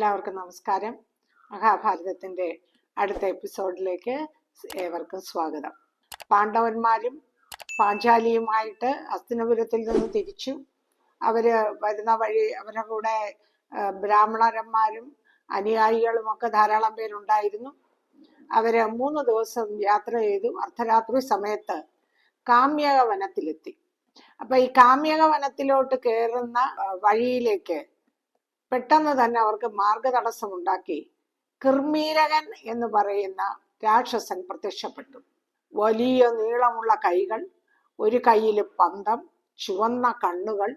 എല്ലാവർക്കും നമസ്കാരം. മഹാഭാരതത്തിന്റെ അടുത്ത എപ്പിസോഡിലേക്ക് ഏവർക്കും സ്വാഗതം. പാണ്ഡവന്മാരും പാഞ്ചാലിയുമായിട്ട് അസ്തിനപുരത്തിൽ നിന്ന് തിരിച്ചു. അവർ വരുന്ന വഴി അവരുടെ കൂടെ ബ്രാഹ്മണരന്മാരും അനുയായികളും ഒക്കെ ധാരാളം പേരുണ്ടായിരുന്നു. അവർ മൂന്ന് ദിവസം യാത്ര ചെയ്തു. അർദ്ധരാത്രി സമയത്ത് കാമ്യക വനത്തിലെത്തി അപ്പൊ ഈ കാമ്യക വനത്തിലോട്ട് കയറുന്ന വഴിയിലേക്ക് പെട്ടെന്ന് തന്നെ അവർക്ക് മാർഗതടസ്സമുണ്ടാക്കി. കിർമീരകൻ എന്ന് പറയുന്ന രാക്ഷസൻ പ്രത്യക്ഷപ്പെട്ടു. വലിയ നീളമുള്ള കൈകൾ ഒരു കയ്യിൽ പന്തം ചുവന്ന കണ്ണുകൾ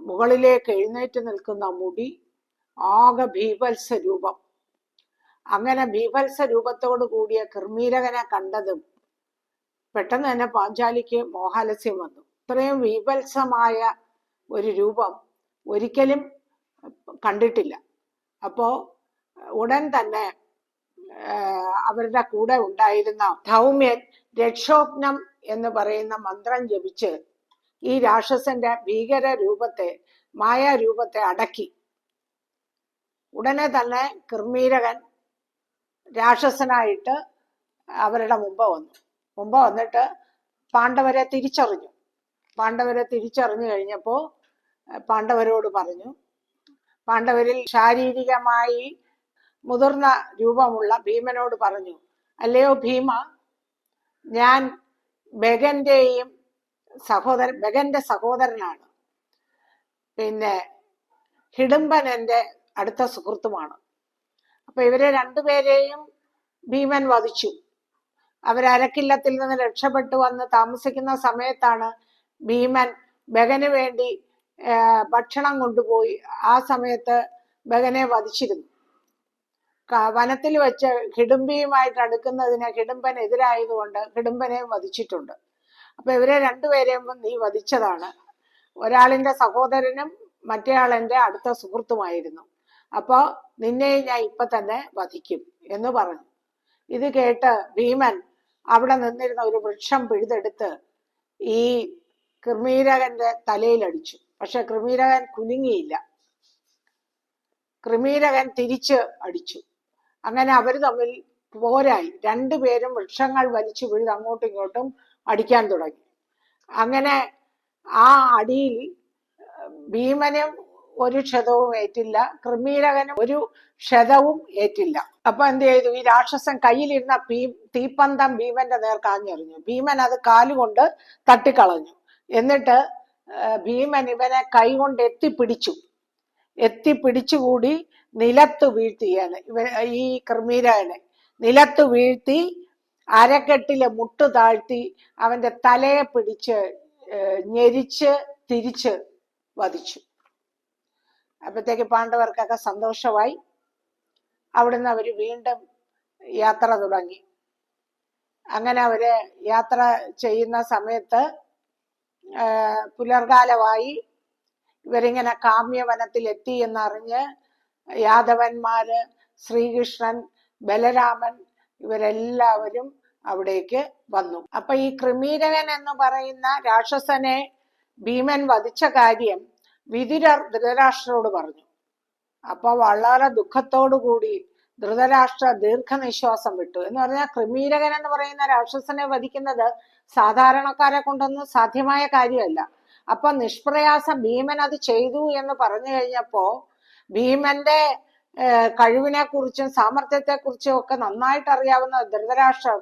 മുകളിലേക്ക് എഴുന്നേറ്റ് നിൽക്കുന്ന മുടി ആകെ ഭീഭത്സ രൂപം അങ്ങനെ ഭീഭത്സ രൂപത്തോടു കൂടിയ കിർമീരകനെ കണ്ടതും പെട്ടെന്ന് തന്നെ പാഞ്ചാലിക്ക് മോഹാലസ്യം വന്നു. ഇത്രയും വിഭത്സമായ ഒരു രൂപം ഒരിക്കലും കണ്ടിട്ടില്ല. അപ്പോ ഉടൻ തന്നെ അവരുടെ കൂടെ ഉണ്ടായിരുന്ന ധൗമ്യൻ രക്ഷോപ്നം എന്ന് പറയുന്ന മന്ത്രം ജപിച്ച് ഈ രാക്ഷസന്റെ ഭീകര രൂപത്തെ മായാരൂപത്തെ അടക്കി. ഉടനെ തന്നെ കൃമീരകൻ രാക്ഷസനായിട്ട് അവരുടെ മുമ്പ് വന്നു. മുമ്പ് വന്നിട്ട് പാണ്ഡവരെ തിരിച്ചറിഞ്ഞു. പാണ്ഡവരെ തിരിച്ചറിഞ്ഞു കഴിഞ്ഞപ്പോൾ പാണ്ഡവരോട് പറഞ്ഞു പാണ്ഡവരിൽ ശാരീരികമായി മുതിർന്ന രൂപമുള്ള ഭീമനോട് പറഞ്ഞു അല്ലയോ ഭീമ ഞാൻ ബഗന്റെയും സഹോദര ബഗന്റെ സഹോദരനാണ്. പിന്നെ ഹിഡംബൻ എന്റെ അടുത്ത സുഹൃത്തുമാണ്. അപ്പൊ ഇവരെ രണ്ടുപേരെയും ഭീമൻ വധിച്ചു. അവരക്കില്ലത്തിൽ നിന്ന് രക്ഷപ്പെട്ടു വന്ന് താമസിക്കുന്ന സമയത്താണ് ഭീമൻ ബഗന് വേണ്ടി ഭക്ഷണം കൊണ്ടുപോയി ആ സമയത്ത് ബഗനെ വധിച്ചിരുന്നു. വനത്തിൽ വെച്ച് ഹിഡുംബിയുമായിട്ട് അടുക്കുന്നതിന് ഹിഡുംബൻ എതിരായതുകൊണ്ട് ഹിഡുംബനെയും വധിച്ചിട്ടുണ്ട്. അപ്പൊ ഇവരെ രണ്ടുപേരെയും നീ വധിച്ചതാണ്. ഒരാളിന്റെ സഹോദരനും മറ്റേയാളെന്റെ അടുത്ത സുഹൃത്തുമായിരുന്നു. അപ്പോ നിന്നെ ഞാൻ ഇപ്പൊ തന്നെ വധിക്കും എന്ന് പറഞ്ഞു. ഇത് കേട്ട് ഭീമൻ അവിടെ നിന്നിരുന്ന ഒരു വൃക്ഷം പിഴുതെടുത്ത് ഈ കൃമീരകന്റെ തലയിലടിച്ചു. പക്ഷെ കൃമീരകൻ കുലുങ്ങിയില്ല കൃമീരകൻ തിരിച്ച് അടിച്ചു. അങ്ങനെ അവർ തമ്മിൽ പോരായി. രണ്ടുപേരും വൃക്ഷങ്ങൾ വലിച്ചു വീഴ് അങ്ങോട്ടും ഇങ്ങോട്ടും അടിക്കാൻ തുടങ്ങി. അങ്ങനെ ആ അടിയിൽ ഭീമനും ഒരു ക്ഷതവും ഏറ്റില്ല കൃമീരകനും ഒരു ക്ഷതവും ഏറ്റില്ല. അപ്പൊ എന്ത് ചെയ്തു? ഈ രാക്ഷസൻ കയ്യിലിരുന്ന ഭീ തീപ്പന്തം ഭീമന്റെ നേർ കാഞ്ഞെറിഞ്ഞു. ഭീമൻ അത് കാലുകൊണ്ട് തട്ടിക്കളഞ്ഞു. എന്നിട്ട് ഭീമൻ ഇവനെ കൈകൊണ്ട് എത്തിപ്പിടിച്ചു. എത്തിപ്പിടിച്ചുകൂടി നിലത്ത് വീഴ്ത്തിയാണ് ഇവ ഈ കൃമീരായനെ നിലത്ത് വീഴ്ത്തി അരക്കെട്ടിലെ മുട്ട് താഴ്ത്തി അവന്റെ തലയെ പിടിച്ച് ഞെരിച്ച് തിരിച്ച് വധിച്ചു. അപ്പത്തേക്ക് പാണ്ഡവർക്കൊക്കെ സന്തോഷമായി. അവിടുന്ന് അവർ വീണ്ടും യാത്ര തുടങ്ങി. അങ്ങനെ അവർ യാത്ര ചെയ്യുന്ന സമയത്ത് പുലർകാലമായി ഇവരിങ്ങനെ കാമ്യവനത്തിൽ എത്തി എന്നറിഞ്ഞ് യാദവന്മാര് ശ്രീകൃഷ്ണൻ ബലരാമൻ ഇവരെല്ലാവരും അവിടേക്ക് വന്നു. അപ്പൊ ഈ ക്രിമീരകൻ എന്ന് പറയുന്ന രാക്ഷസനെ ഭീമൻ വധിച്ച കാര്യം വിതുരർ ധൃതരാഷ്ട്രരോട് പറഞ്ഞു. അപ്പൊ വളരെ ദുഃഖത്തോടു കൂടി ധൃതരാഷ്ട്ര ദീർഘനിശ്വാസം വിട്ടു. എന്ന് പറഞ്ഞാൽ ക്രിമീരകൻ എന്ന് പറയുന്ന രാക്ഷസനെ വധിക്കുന്നത് സാധാരണക്കാരെ കൊണ്ടൊന്നും സാധ്യമായ കാര്യമല്ല. അപ്പൊ നിഷ്പ്രയാസം ഭീമൻ അത് ചെയ്തു എന്ന് പറഞ്ഞു കഴിഞ്ഞപ്പോ ഭീമന്റെ കഴിവിനെ കുറിച്ചും സാമർഥ്യത്തെ കുറിച്ചും ഒക്കെ നന്നായിട്ട് അറിയാവുന്ന ധൃതരാഷ്ട്രം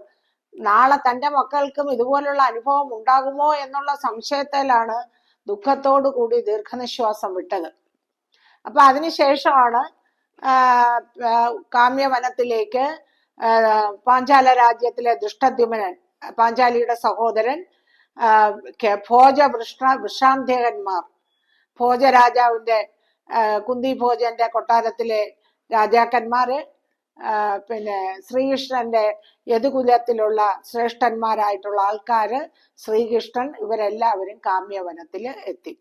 നാളെ തന്റെ മക്കൾക്കും ഇതുപോലുള്ള അനുഭവം ഉണ്ടാകുമോ എന്നുള്ള സംശയത്തിലാണ് ദുഃഖത്തോടു കൂടി ദീർഘനിശ്വാസം വിട്ടത്. അപ്പൊ അതിനുശേഷമാണ് കാമ്യവനത്തിലേക്ക് പാഞ്ചാല രാജ്യത്തിലെ ദുഷ്ടദ്യുമനൻ പാഞ്ചാലിയുടെ സഹോദരൻ ഭോജ വൃഷ്ണ വൃഷാന്തേകന്മാർ ഭോജരാജാവിന്റെ കുന്തി ഭോജന്റെ കൊട്ടാരത്തിലെ രാജാക്കന്മാര് പിന്നെ ശ്രീകൃഷ്ണന്റെ യദുകുലത്തിലുള്ള ശ്രേഷ്ഠന്മാരായിട്ടുള്ള ആൾക്കാര് ശ്രീകൃഷ്ണൻ ഇവരെല്ലാവരും കാമ്യവനത്തിൽ എത്തി.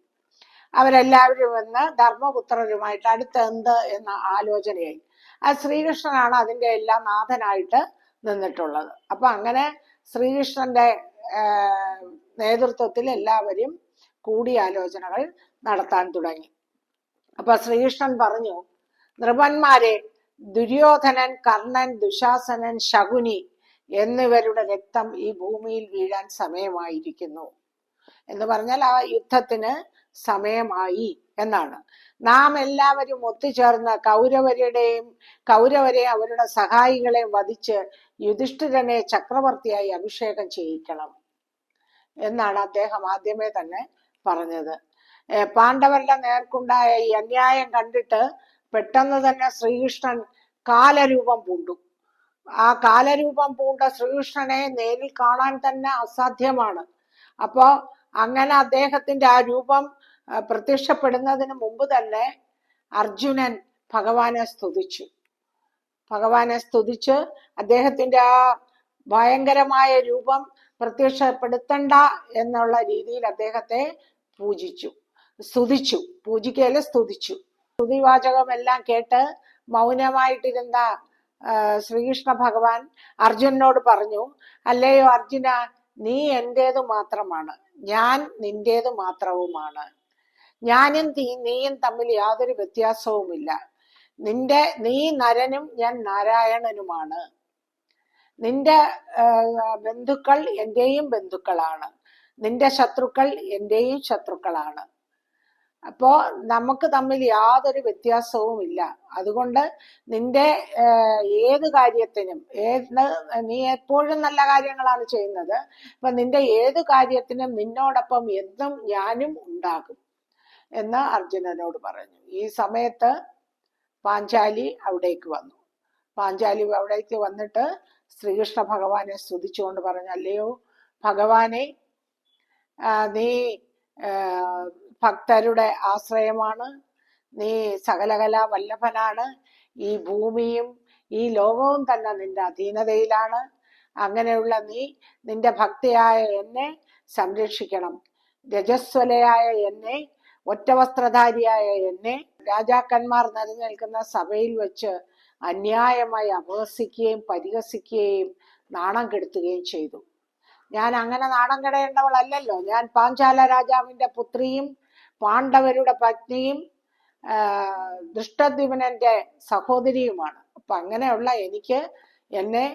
അവരെല്ലാവരും വന്ന് ധർമ്മപുത്രരുമായിട്ട് അടുത്ത് എന്ത് എന്ന ആലോചനയായി. ആ ശ്രീകൃഷ്ണനാണ് അതിന്റെ എല്ലാം നാഥനായിട്ട് നിന്നിട്ടുള്ളത്. അപ്പൊ അങ്ങനെ ശ്രീകൃഷ്ണന്റെ നേതൃത്വത്തിൽ എല്ലാവരും കൂടിയാലോചനകൾ നടത്താൻ തുടങ്ങി. അപ്പൊ ശ്രീകൃഷ്ണൻ പറഞ്ഞു നൃപന്മാരെ ദുര്യോധനൻ കർണൻ ദുശാസനൻ ശകുനി എന്നിവരുടെ രക്തം ഈ ഭൂമിയിൽ വീഴാൻ സമയമായിരിക്കുന്നു. എന്ന് പറഞ്ഞാൽ ആ യുദ്ധത്തിന് സമയമായി എന്നാണ്. നാം എല്ലാവരും ഒത്തുചേർന്ന് കൗരവരുടെയും കൗരവരെ അവരുടെ സഹായികളെ വധിച്ച് യുധിഷ്ഠിരനെ ചക്രവർത്തിയായി അഭിഷേകം ചെയ്യിക്കണം എന്നാണ് അദ്ദേഹം ആദ്യമേ തന്നെ പറഞ്ഞത്. പാണ്ഡവരുടെ നേർക്കുണ്ടായ ഈ അന്യായം കണ്ടിട്ട് പെട്ടെന്ന് തന്നെ ശ്രീകൃഷ്ണൻ കാലരൂപം പൂണ്ടു. ആ കാലരൂപം പൂണ്ട ശ്രീകൃഷ്ണനെ നേരിൽ കാണാൻ തന്നെ അസാധ്യമാണ്. അപ്പോ അങ്ങനെ അദ്ദേഹത്തിന്റെ ആ രൂപം പ്രത്യക്ഷപ്പെടുന്നതിന് മുമ്പ് തന്നെ അർജുനൻ ഭഗവാനെ സ്തുതിച്ചു. ഭഗവാനെ സ്തുതിച്ച് അദ്ദേഹത്തിന്റെ ആ ഭയങ്കരമായ രൂപം പ്രത്യക്ഷപ്പെടുത്തണ്ട എന്നുള്ള രീതിയിൽ അദ്ദേഹത്തെ പൂജിച്ചു. സ്തുതിച്ചു പൂജിക്കൽ സ്തുതിച്ചു. സ്തുതിവാചകമെല്ലാം കേട്ട് മൗനമായിട്ടിരുന്ന ശ്രീകൃഷ്ണ ഭഗവാൻ അർജുനനോട് പറഞ്ഞു അല്ലയോ അർജുന നീ എന്റേത് മാത്രമാണ്. ഞാൻ നിന്റേത് മാത്രവുമാണ്. ഞാനും നീയും തമ്മിൽ യാതൊരു വ്യത്യാസവുമില്ല. നിന്റെ നീ നരനും ഞാൻ നാരായണനുമാണ്. നിന്റെ ബന്ധുക്കൾ എന്റെയും ബന്ധുക്കളാണ്. നിന്റെ ശത്രുക്കൾ എന്റെയും ശത്രുക്കളാണ്. അപ്പോ നമുക്ക് തമ്മിൽ യാതൊരു വ്യത്യാസവും ഇല്ല അതുകൊണ്ട് നിന്റെ ഏത് കാര്യത്തിനും ഏത് നീ എപ്പോഴും നല്ല കാര്യങ്ങളാണ് ചെയ്യുന്നത്. അപ്പൊ നിന്റെ ഏത് കാര്യത്തിനും നിന്നോടൊപ്പം എന്നും ഞാനും ഉണ്ടാകും. എന്ന് അർജുനനോട് പറഞ്ഞു. ഈ സമയത്ത് പാഞ്ചാലി അവിടേക്ക് വന്നു. പാഞ്ചാലി അവിടേക്ക് വന്നിട്ട് ശ്രീകൃഷ്ണ ഭഗവാനെ സ്തുതിച്ചുകൊണ്ട് പറഞ്ഞു അല്ലയോ ഭഗവാനെ നീ ഭക്തരുടെ ആശ്രയമാണ്. നീ സകലകലാ വല്ലഭനാണ്. ഈ ഭൂമിയും ഈ ലോകവും തന്നെ നിന്റെ അധീനതയിലാണ്. അങ്ങനെയുള്ള നീ നിന്റെ ഭക്തിയായ എന്നെ സംരക്ഷിക്കണം. രജസ്വലയായ എന്നെ ഒറ്റവസ്ത്രധാരിയായ എന്നെ രാജാക്കന്മാർ നിലനിൽക്കുന്ന നിൽക്കുന്ന സഭയിൽ വെച്ച് അന്യായമായി അപഹസിക്കുകയും പരിഹസിക്കുകയും നാണം കെടുത്തുകയും ചെയ്തു. ഞാൻ അങ്ങനെ നാണം കെടേണ്ടവളല്ലല്ലോ. ഞാൻ പാഞ്ചാല രാജാവിന്റെ പുത്രിയും പാണ്ഡവരുടെ പത്നിയും ആ, സഹോദരിയുമാണ്. അപ്പൊ അങ്ങനെയുള്ള എനിക്ക് എന്നെ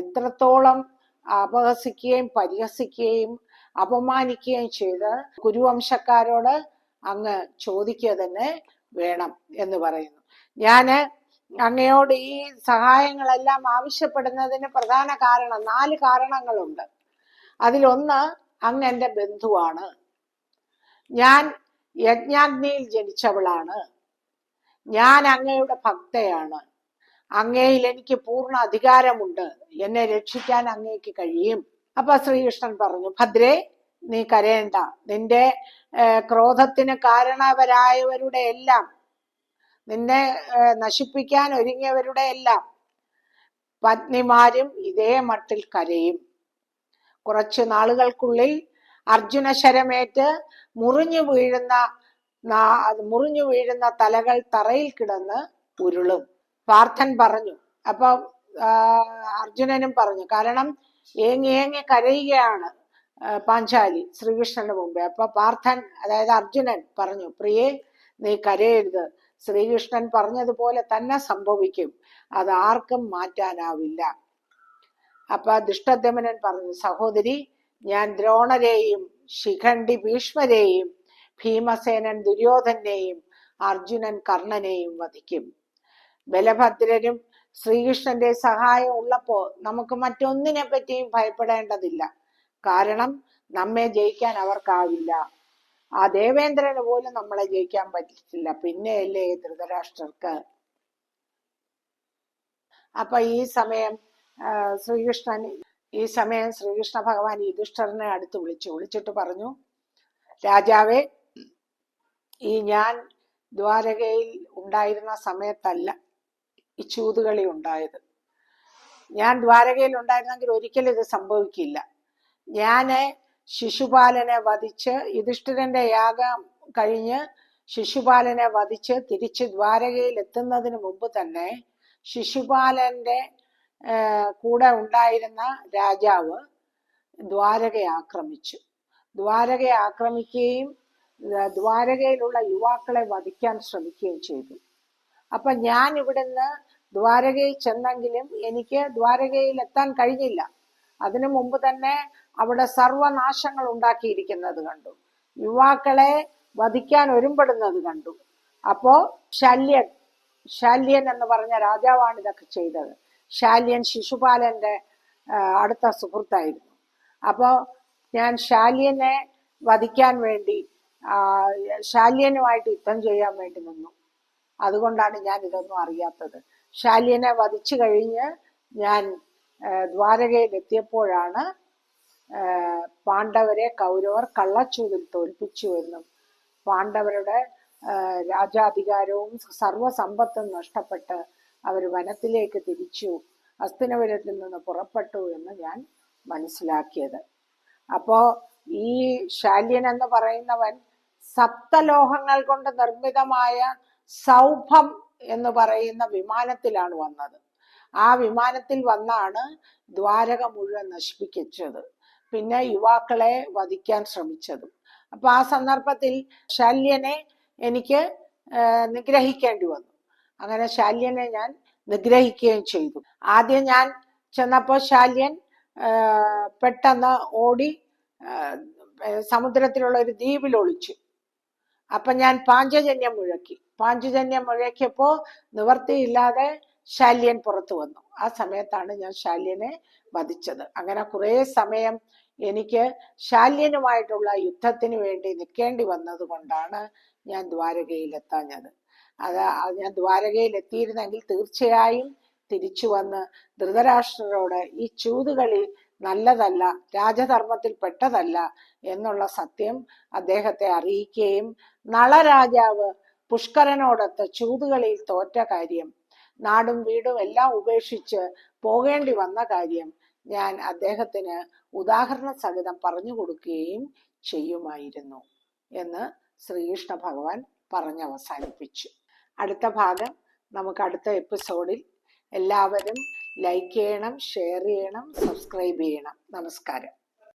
ഇത്രത്തോളം അപഹസിക്കുകയും പരിഹസിക്കുകയും അപമാനിക്കുകയും ചെയ്ത് കുരുവംശക്കാരോട് അങ്ങ് ചോദിക്കുക തന്നെ വേണം എന്ന് പറയുന്നു. ഞാൻ അങ്ങയോട് ഈ സഹായങ്ങളെല്ലാം ആവശ്യപ്പെടുന്നതിന് പ്രധാന കാരണം നാല് കാരണങ്ങളുണ്ട്. അതിലൊന്ന് അങ്ങ് എന്റെ ബന്ധുവാണ്. ഞാൻ യജ്ഞാഗ്നിയിൽ ജനിച്ചവളാണ്. ഞാൻ അങ്ങയുടെ ഭക്തയാണ്. അങ്ങയിൽ എനിക്ക് പൂർണ അധികാരമുണ്ട്. എന്നെ രക്ഷിക്കാൻ അങ്ങേക്ക് കഴിയും. അപ്പൊ ശ്രീകൃഷ്ണൻ പറഞ്ഞു ഭദ്രേ നീ കരയണ്ട. നിന്റെ ക്രോധത്തിന് കാരണവരായവരുടെ എല്ലാം നിന്നെ നശിപ്പിക്കാൻ ഒരുങ്ങിയവരുടെ എല്ലാം പത്നിമാരും ഇതേ മട്ടിൽ കരയും. കുറച്ചു നാളുകൾക്കുള്ളിൽ അർജുന ശരമേറ്റ് മുറിഞ്ഞു വീഴുന്ന മുറിഞ്ഞു വീഴുന്ന തലകൾ തറയിൽ കിടന്ന് ഉരുളും. പാർത്ഥൻ പറഞ്ഞു അപ്പൊ അർജുനനും പറഞ്ഞു കാരണം ഏങ്ങി ഏങ്ങി കരയുകയാണ്. പാഞ്ചാലി ശ്രീകൃഷ്ണന് മുമ്പേ. അപ്പൊ പാർത്ഥൻ അതായത് അർജുനൻ പറഞ്ഞു പ്രിയെ നീ കരയരുത്. ശ്രീകൃഷ്ണൻ പറഞ്ഞതുപോലെ തന്നെ സംഭവിക്കും. അത് ആർക്കും മാറ്റാനാവില്ല. അപ്പൊ ദുഷ്ടദമനൻ പറഞ്ഞു സഹോദരി ഞാൻ ദ്രോണരെയും ശിഖണ്ഡി ഭീഷ്മരെയും ഭീമസേനൻ ദുര്യോധനെയും അർജുനൻ കർണനെയും വധിക്കും. ബലഭദ്രനും ശ്രീകൃഷ്ണന്റെ സഹായം ഉള്ളപ്പോ നമുക്ക് മറ്റൊന്നിനെ പറ്റിയും ഭയപ്പെടേണ്ടതില്ല. കാരണം നമ്മെ ജയിക്കാൻ അവർക്കാവില്ല. ആ ദേവേന്ദ്രന് പോലും നമ്മളെ ജയിക്കാൻ പറ്റില്ല പിന്നെയല്ലേ ധൃതരാഷ്ട്രർക്ക്. അപ്പൊ ഈ സമയം ശ്രീകൃഷ്ണൻ ഈ സമയം ശ്രീകൃഷ്ണ ഭഗവാൻ യുധിഷ്ഠറിനെ അടുത്ത് വിളിച്ചു. വിളിച്ചിട്ട് പറഞ്ഞു രാജാവേ ഈ ഞാൻ ദ്വാരകയിൽ ഉണ്ടായിരുന്ന സമയത്തല്ല ഈ ചൂതുകളി ഉണ്ടായത്. ഞാൻ ദ്വാരകയിൽ ഉണ്ടായിരുന്നെങ്കിൽ ഒരിക്കലും ഇത് സംഭവിക്കില്ല. ഞാൻ ശിശുപാലനെ വധിച്ച് യുധിഷ്ഠിരന്റെ യാഗം കഴിഞ്ഞ് ശിശുപാലനെ വധിച്ച് തിരിച്ച് ദ്വാരകയിൽ എത്തുന്നതിന് മുമ്പ് തന്നെ ശിശുപാലന്റെ കൂടെ ഉണ്ടായിരുന്ന രാജാവ് ദ്വാരകയെ ആക്രമിച്ചു. ദ്വാരകയെ ആക്രമിക്കുകയും ദ്വാരകയിലുള്ള യുവാക്കളെ വധിക്കാൻ ശ്രമിക്കുകയും ചെയ്തു. അപ്പൊ ഞാൻ ഇവിടുന്ന് ദ്വാരകയിൽ ചെന്നെങ്കിലും എനിക്ക് ദ്വാരകയിൽ എത്താൻ കഴിഞ്ഞില്ല. അതിനു മുമ്പ് തന്നെ അവിടെ സർവനാശങ്ങൾ ഉണ്ടാക്കിയിരിക്കുന്നത് കണ്ടു. യുവാക്കളെ വധിക്കാൻ ഒരുമ്പെടുന്നത് കണ്ടു. അപ്പോ ശല്യൻ ശാല്യൻ എന്ന് പറഞ്ഞ രാജാവാണ് ഇതൊക്കെ ചെയ്തത്. ശാല്യൻ ശിശുപാലന്റെ അടുത്ത സുഹൃത്തായിരുന്നു. അപ്പോ ഞാൻ ശാല്യനെ വധിക്കാൻ വേണ്ടി ശാല്യനുമായിട്ട് യുദ്ധം ചെയ്യാൻ വേണ്ടി നിന്നു. അതുകൊണ്ടാണ് ഞാൻ ഇതൊന്നും അറിയാത്തത്. ശാല്യനെ വധിച്ചു കഴിഞ്ഞ് ഞാൻ ആ, പാണ്ഡവരെ കൗരവർ കള്ളച്ചൂതിൽ തോൽപ്പിച്ചു എന്നും പാണ്ഡവരുടെ രാജാധികാരവും സർവസമ്പത്തും നഷ്ടപ്പെട്ട് അവർ വനത്തിലേക്ക് തിരിച്ചു അസ്തിനപുരത്തിൽ നിന്ന് പുറപ്പെട്ടു എന്ന് ഞാൻ മനസ്സിലാക്കിയത്. അപ്പോ ഈ ശാല്യൻ എന്ന് പറയുന്നവൻ സപ്തലോഹങ്ങൾ കൊണ്ട് നിർമ്മിതമായ സൗഭം എന്ന് പറയുന്ന വിമാനത്തിലാണ് വന്നത്. ആ വിമാനത്തിൽ വന്നാണ് ദ്വാരക മുഴുവൻ നശിപ്പിച്ചത് പിന്നെ യുവാക്കളെ വധിക്കാൻ ശ്രമിച്ചതും. അപ്പൊ ആ സന്ദർഭത്തിൽ ശല്യനെ എനിക്ക് നിഗ്രഹിക്കേണ്ടി വന്നു. അങ്ങനെ ശല്യനെ ഞാൻ നിഗ്രഹിക്കുകയും ചെയ്തു. ആദ്യം ഞാൻ ചെന്നപ്പോൾ ശാല്യൻ പെട്ടെന്ന് ഓടി സമുദ്രത്തിലുള്ള ഒരു ദ്വീപിൽ ഒളിച്ചു. അപ്പൊ ഞാൻ പാഞ്ചജന്യം മുഴക്കി. പാഞ്ചജന്യം മുഴക്കിയപ്പോ നിവർത്തിയില്ലാതെ ശാല്യൻ പുറത്തു വന്നു. ആ സമയത്താണ് ഞാൻ ശാല്യനെ വധിച്ചത്. അങ്ങനെ കുറെ സമയം എനിക്ക് ശാല്യനുമായിട്ടുള്ള യുദ്ധത്തിന് വേണ്ടി നിൽക്കേണ്ടി വന്നത് കൊണ്ടാണ് ഞാൻ അത് അത് ഞാൻ ദ്വാരകയിൽ എത്തിയിരുന്നെങ്കിൽ തീർച്ചയായും തിരിച്ചു വന്ന് ധൃതരാഷ്ട്രരോട് ഈ ചൂതുകളി നല്ലതല്ല രാജധർമ്മത്തിൽ പെട്ടതല്ല എന്നുള്ള സത്യം അദ്ദേഹത്തെ അറിയിക്കുകയും നളരാജാവ് പുഷ്കരനോടൊത്ത് ചൂതുകളിയിൽ തോറ്റ കാര്യം നാടും വീടും എല്ലാം ഉപേക്ഷിച്ച് പോകേണ്ടി വന്ന കാര്യം ഞാൻ അദ്ദേഹത്തിന് ഉദാഹരണ സഹിതം പറഞ്ഞു കൊടുക്കുകയും ചെയ്യുമായിരുന്നു എന്ന് ശ്രീകൃഷ്ണ ഭഗവാൻ പറഞ്ഞ് അവസാനിപ്പിച്ചു. അടുത്ത ഭാഗം നമുക്ക് അടുത്ത എപ്പിസോഡിൽ എല്ലാവരും ലൈക്ക് ചെയ്യണം ഷെയർ ചെയ്യണം സബ്സ്ക്രൈബ് ചെയ്യണം. നമസ്കാരം.